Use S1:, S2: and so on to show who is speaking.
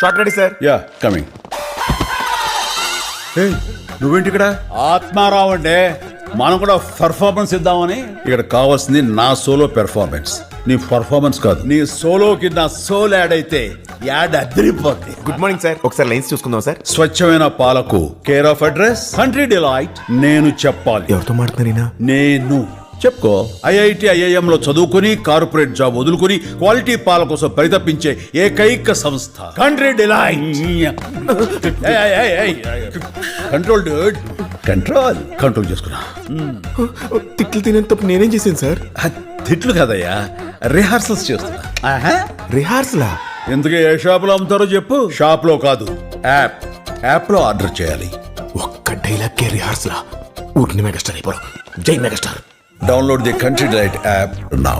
S1: Shot ready sir.
S2: Yeah coming. నువ్వేంటి ఇక్కడ? ఆత్మారావు అంటే మనం కూడా పెర్ఫార్మెన్స్ ఇద్దామని. ఇక్కడ కావాల్సింది నా సోలో పెర్ఫార్మెన్స్ నీ పర్ఫార్మెన్స్ కాదు. నీ సోలోకి నా సోల్ యాడ్ అయితే యాడ్ అదిరిపోద్ది.
S1: గుడ్ మార్నింగ్ సార్ ఒకసారి లైన్స్ చూసుకుందాం సార్
S2: స్వచ్ఛమైన పాలకు care of address country delight నేను చెప్పాలి.
S1: ఎవరితో మాట్లాడుతున్నారైనా
S2: నేను. చెప్పుకో. ఐఐటి ఐఐఎం లో చదువుకుని కార్పొరేట్ జాబ్ వదులుకుని క్వాలిటీ పాల కోసం పరితపించే ఏకైక సంస్థ. కంట్రీ కంట్రోల్ కంట్రోల్ కంట్రోల్ చేసుకున్నా.
S1: తిట్లు తినేంత తప్పు నేనేం చేశాను సార్?
S2: తిట్లు కదయ్యా. రిహార్సల్స్ చేస్తున్నా. ఆహా.
S1: రిహార్సలా
S2: ఇంతకీ ఏ షాప్లో అమ్ముతారో చెప్పు. షాప్లో కాదు. యాప్ యాప్లో ఆర్డర్ చేయాలి.
S1: ఒక్క డైలాగ్ కే రిహార్సలా ఊరికి మెగాస్టార్ అయిపోవడం. జై megastar
S2: download the country delight app now